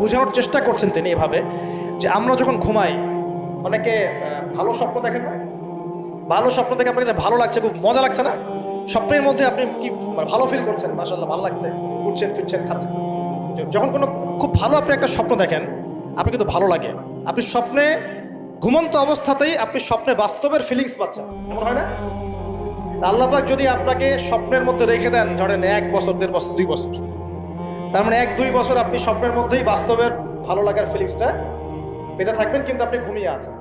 বোঝানোর চেষ্টা করছেন তিনি এভাবে, যে আমরা যখন ঘুমাই, অনেকে ভালো স্বপ্ন দেখেন না? ভালো স্বপ্ন দেখে আপনার কাছে ভালো লাগছে, খুব মজা লাগছে না? স্বপ্নের মধ্যে আপনি কি মানে ভালো ফিল করছেন? মাসাল্লাহ ভালো লাগছে। উঠছেন ফিরছেন, খাচ্ছেন। যখন কোনো খুব ভালো আপনি একটা স্বপ্ন দেখেন আপনি কিন্তু ভালো লাগে। আপনি স্বপ্নে, ঘুমন্ত অবস্থাতেই আপনি স্বপ্নে বাস্তবের ফিলিংস পাচ্ছেন। এমন হয় না? আল্লাপাক যদি আপনাকে স্বপ্নের মধ্যে রেখে দেন, ধরেন এক বছর, দেড় বছর, দুই বছর তার মানে এক, দুই বছর আপনি স্বপ্নের মধ্যেই বাস্তবের ভালো লাগার ফিলিংসটা পেতে থাকবেন, কিন্তু আপনি ঘুমিয়ে আছেন।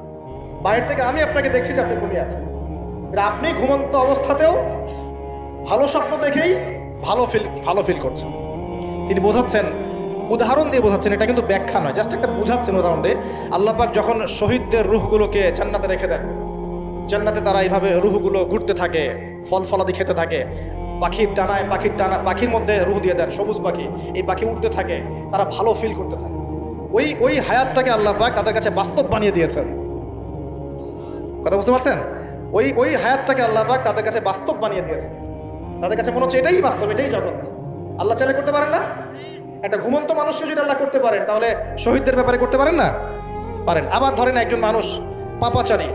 বাইরে থেকে আমি আপনাকে দেখছি যে আপনি ঘুমিয়ে আছেন। আপনি ঘুমন্ত অবস্থাতেও ভালো স্বপ্ন দেখেই ভালো ফিল ভালো ফিল করছেন। তিনি বোঝাচ্ছেন, উদাহরণ দিয়ে বোঝাচ্ছেন, এটা কিন্তু ব্যাখ্যা নয় জাস্ট একটা বোঝাচ্ছেন উদাহরণ দিয়ে। আল্লাপাক যখন শহীদদের রুহগুলোকে জান্নাতে রেখে দেন, জান্নাতে তারা এইভাবে রুহগুলো ঘুরতে থাকে ফল ফলাদি খেতে থাকে পাখির ডানায়, পাখির ডানা, পাখির মধ্যে রুহ দিয়ে দেন, সবুজ পাখি। এই পাখি উঠতে থাকে, তারা ভালো ফিল করতে থাকে। ওই ওই হায়াতটাকে আল্লাহ পাক তাদের কাছে বাস্তব বানিয়ে দিয়েছেন। কথা বুঝতে পারছেন? ওই ওই হায়াতটাকে আল্লাহ পাক তাদের কাছে বাস্তব বানিয়ে দিয়েছেন। তাদের কাছে মনে হচ্ছে এটাই বাস্তব, এটাই জগৎ। আল্লাহ চাইলে করতে পারেন না? একটা ঘুমন্ত মানুষকে যদি আল্লাহ করতে পারেন, তাহলে শহীদদের ব্যাপারে করতে পারেন না? পারেন। আবার ধরেন একজন মানুষ, পাপাচারী।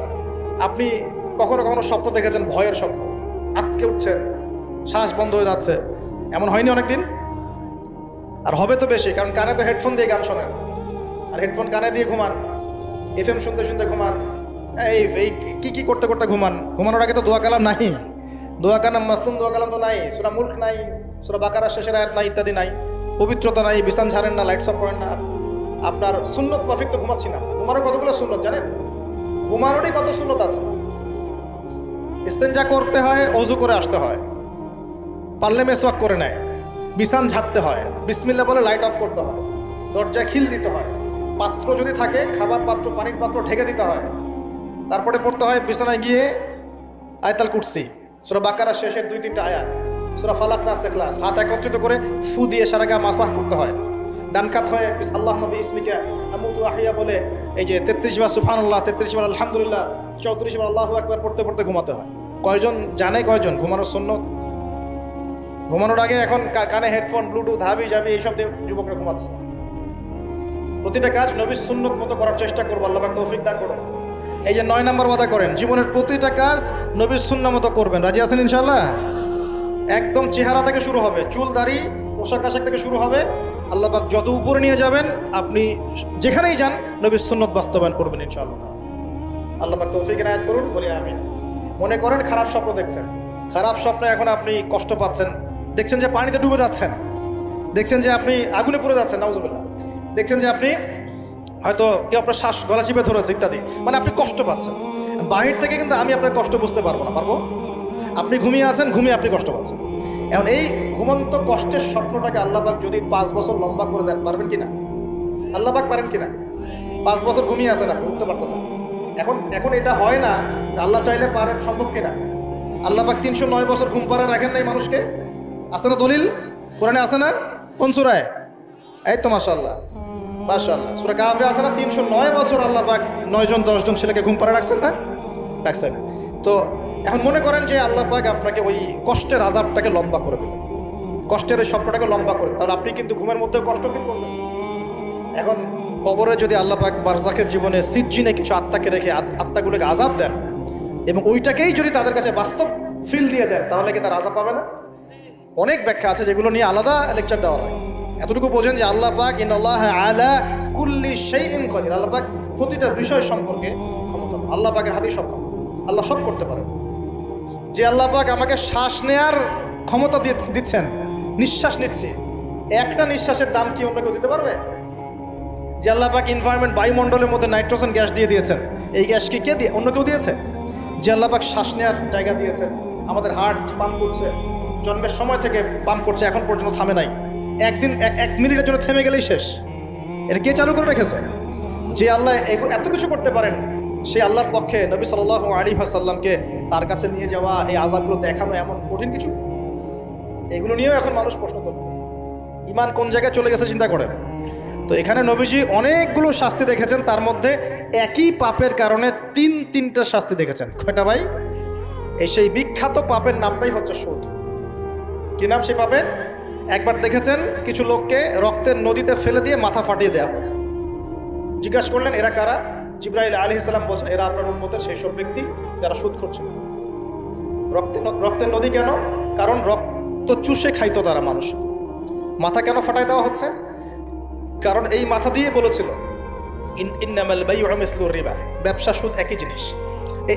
আপনি কখনো কখনো স্বপ্ন দেখেছেন, ভয়ের স্বপ্ন। আটকে উঠছেন। শ্বাস বন্ধ হয়ে যাচ্ছে। এমন হয়নি অনেকদিন? আর হবে তো বেশি, কারণ কানে তো হেডফোন দিয়ে গান শোনেন। আর হেডফোন কানে দিয়ে ঘুমান এফ এম শুনতে শুনতে ঘুমান। এই এই কী কী করতে করতে ঘুমান? ঘুমানোর আগে তো দোয়া কালাম নাই। দোয়া কালাম মাসলুম দোয়া কালাম তো নাই। সুরা মুল্ক নাই, সুরা বাকারা, শেষের আয়াত নাই ইত্যাদি নাই। পবিত্রতা নাই, বিছান ছাড়েন না লাইটস অফ করেন না। আপনার সুন্নত মাফিক তো ঘুমাচ্ছি না। ঘুমানোর কতগুলো সুন্নত জানেন? ঘুমানোরই কত সুন্নত আছে? ইস্তেঞ্জা করতে হয়, অজু করে আসতে হয়। পারলে মেসওয়াক করে নেয়। বিছান ঝাড়তে হয়। বিসমিল্লা বলে লাইট অফ করতে হয়। দরজায় খিল দিতে হয়। পাত্র যদি থাকে, খাবার পাত্র, পানির পাত্র ঢেকে দিতে হয়। তারপরে পড়তে হয় বিছানায় গিয়ে আয়তাল কুটসি সুরা বাকারা শেষের দুই, তিনটা আয়াত। সুরা ফালাক না সেখলাস হাত একত্রিত করে ফু দিয়ে সারা গা মাসাহ করতে হয়। ডান কাত হয়ে আল্লাহ নবী ইসমিকা আমুদু আহিয়া বলে এই যে তেত্রিশ বার সুফান আল্লাহ তেত্রিশ বার আলহামদুলিল্লাহ, চৌত্রিশ বার আল্লাহ একবার পড়তে পড়তে ঘুমাতে হয়। কয়জন জানে কয়জন? ঘুমানোর সুন্নত? ঘুমানোর আগে এখন কানে হেডফোন ব্লুটুথ হাবি যাবি এইসব দিয়ে যুবকরা ঘুমাচ্ছে। প্রতিটা কাজ নবীর সুন্নত মতো করার চেষ্টা করব, আল্লাহ তৌফিক দান করুন। এই যে নয় নম্বর ওয়াদা করেন, জীবনের প্রতিটা কাজ নবীর সুন্না মতো করবেন। রাজি আছেন ইনশাল্লাহ একদম চেহারা থেকে শুরু হবে, চুল, দাড়ি, পোশাক, আশাক থেকে শুরু হবে। আল্লাহ পাক যত উপরে নিয়ে যাবেন, আপনি যেখানেই যান, নবীর সুন্নত বাস্তবায়ন করবেন ইনশাআল্লাহ। আল্লাহ পাক তৌফিক এনায়াত করুন, বলি আমিন। মনে করেন খারাপ স্বপ্ন দেখছেন। খারাপ স্বপ্নে এখন আপনি কষ্ট পাচ্ছেন। দেখছেন যে পানিতে ডুবে যাচ্ছেন। দেখছেন যে আপনি আগুনে পড়ে যাচ্ছেন, নাউজুবিল্লাহ। দেখছেন যে আপনি হয়তো কেউ আপনার শ্বাস গলা চিপে ধরেছে ইত্যাদি। মানে আপনি কষ্ট পাচ্ছেন। বাহির থেকে কিন্তু আমি আপনার কষ্ট বুঝতে পারব না। পারব? আপনি ঘুমিয়ে আছেন, ঘুমিয়ে আপনি কষ্ট পাচ্ছেন। এখন এই ঘুমন্ত কষ্টের স্বপ্নটাকে আল্লাহবাক যদি পাঁচ বছর লম্বা করে দেন, পারবেন কি না আল্লাহবাক পারেন কি না পাঁচ বছর ঘুমিয়ে আছেন আপনি, উঠতে পারতেছেন এখন এখন এটা হয় না। আল্লাহ চাইলে পারেন, সম্ভব কিনা? আল্লাহবাক তিনশো নয় বছর ঘুম পাড়া রাখেন নাই মানুষকে? আছে না দলিল? কোরআনে আছে না? কোন সুরায়? এই তো মাশাল্লাহ মাশাল্লাহ সুরা কাহাফে আছে না? তিনশো নয় বছর আল্লাহ পাক নয়জন, দশজন ছেলেকে ঘুম পাড়া রাখছেন না? রাখছেন। তো এখন মনে করেন যে আল্লাহ পাক আপনাকে ওই কষ্টের আজাবটাকে লম্বা করে দিলেন। কষ্টের ওই স্বপ্নটাকে লম্বা করে তাহলে আপনি কিন্তু ঘুমের মধ্যে কষ্ট ফিল করবেন এখন কবরে যদি আল্লাহ পাক বারজাকের জীবনে সিজ্জিনে কিছু আত্মাকে রেখে আত- আত্মাগুলোকে আজাব দেন এবং ওইটাকেই যদি তাদের কাছে বাস্তব ফিল দিয়ে দেন, তাহলে কি তার আজাব পাবে না? অনেক ব্যাখ্যা আছে যেগুলো নিয়ে আলাদা লেকচার দেওয়া হয়। এতটুকু বোঝেন যে আল্লাহ পাক ইন আল্লাহ আলা কুল্লি সেই ইন কদির। আল্লাহ পাক প্রতিটা বিষয় সম্পর্কে ক্ষমতা আল্লাহ পাকের হাতেই সব ক্ষমতা আল্লাহ সব করতে পারেন। যে আল্লাহ পাক আমাকে শ্বাস নেয়ার ক্ষমতা দিচ্ছেন, নিঃশ্বাস নিচ্ছি, একটা নিঃশ্বাসের দাম কি অন্য কেউ দিতে পারবে? যে আল্লাহ পাক এনভায়রনমেন্ট বায়ুমণ্ডলের মধ্যে নাইট্রোজেন গ্যাস দিয়ে দিয়েছেন, এই গ্যাস কি কে দিয়ে অন্য কেউ দিয়েছে? যে আল্লাহ পাক শ্বাস নেওয়ার জায়গা দিয়েছেন, আমাদের হার্ট পাম্প করছে জন্মের সময় থেকে পাম্প করছে, এখন পর্যন্ত থামে নাই। একদিন এক মিনিটের জন্য থেমে গেলেই শেষ। এটা কে চালু করে রেখেছে? যে আল্লাহ এত কিছু করতে পারেন সেই আল্লাহর পক্ষে নবী সাল আলী হাসাল্লামকে তার কাছে নিয়ে যাওয়া, এই আজাবগুলো দেখানো এমন কঠিন কিছু? এগুলো নিয়েও এখন মানুষ প্রশ্ন করবে ইমান কোন জায়গায় চলে গেছে চিন্তা করেন। তো এখানে নবীজি অনেকগুলো শাস্তি দেখেছেন, তার মধ্যে একই পাপের কারণে তিন তিনটা শাস্তি দেখেছেন। কয়টা ভাই? এই সেই বিখ্যাত পাপের নামটাই হচ্ছে সুদ কি নাম সেই পাপের? একবার দেখেছেন কিছু লোককে রক্তের নদীতে ফেলে দিয়ে মাথা ফাটিয়ে দেওয়া হয়েছে। জিজ্ঞাসা করলেন, এরা কারা? জিব্রাইল আলী ইসলাম বলছেন, এরা আপনার উন্মতের সেই সব ব্যক্তি যারা সুদ করছিল রক্তের রক্তের নদী কেন? কারণ রক্ত চুষে খাইতো তারা মানুষ। মাথা কেন ফাটাই দেওয়া হচ্ছে? কারণ এই মাথা দিয়ে বলেছিল রিবা। ব্যবসা সুদ একই জিনিস।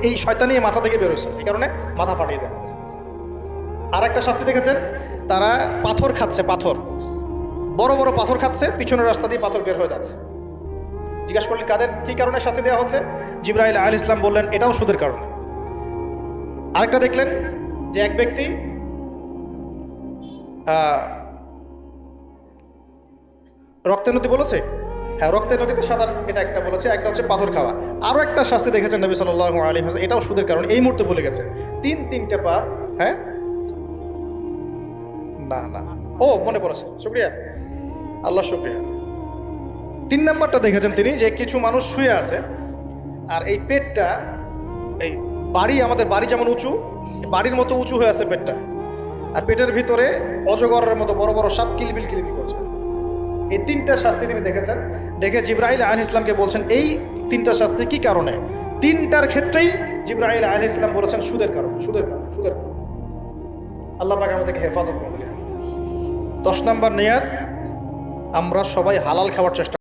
এই শয়তানি মাথা থেকে বেরোয়েছে এই কারণে মাথা ফাটিয়ে দেওয়া হচ্ছে। আর একটা শাস্তি দেখেছেন? তারা পাথর খাচ্ছে, পাথর। বড় বড় পাথর খাচ্ছে, পিছনের রাস্তা দিয়ে পাথর বের হয়ে যাচ্ছে। জিজ্ঞাসা করলেন, কাদের? কি কারণে শাস্তি দেওয়া হচ্ছে? জিব্রাহিল আল ইসলাম বললেন, এটাও সুদের কারণে। আরেকটা দেখলেন যে এক ব্যক্তি রক্তের নদী বলেছে? হ্যাঁ রক্তের নদীতে সাঁতার, এটা একটা বলেছে, একটা হচ্ছে পাথর খাওয়া। আরও একটা শাস্তি দেখেছেন নবী সাল্লাহ আলী হাসান এটাও সুদের কারণ। এই মুহূর্তে বলে গেছে। তিন, তিনটে পা হ্যাঁ? না না। ও, মনে পড়েছে। শুক্রিয়া। আল্লাহ শুক্রিয়া। তিন নাম্বারটা দেখেছেন তিনি, যে কিছু মানুষ শুয়ে আছে, আর এই পেটটা, এই বাড়ি, আমাদের বাড়ি যেমন উঁচু, বাড়ির মতো উঁচু হয়ে আছে পেটটা। আর পেটের ভিতরে অজগরের মতো বড় বড় সাপ কিলবিল কিলবিল করছে। এই তিনটা শাস্তি তিনি দেখেছেন। দেখে জিব্রাহিল আহ ইসলামকে বলছেন, এই তিনটা শাস্তি কি কারণে? তিনটার ক্ষেত্রেই জিব্রাহিল আহ ইসলাম বলেছেন, সুদের কারণ সুদের কারণ সুদের কারণ। আল্লাহ পাক আমাদেরকে হেফাজত করবে দশ নম্বর নেয়ার আমরা সবাই হালাল খাওয়ার চেষ্টা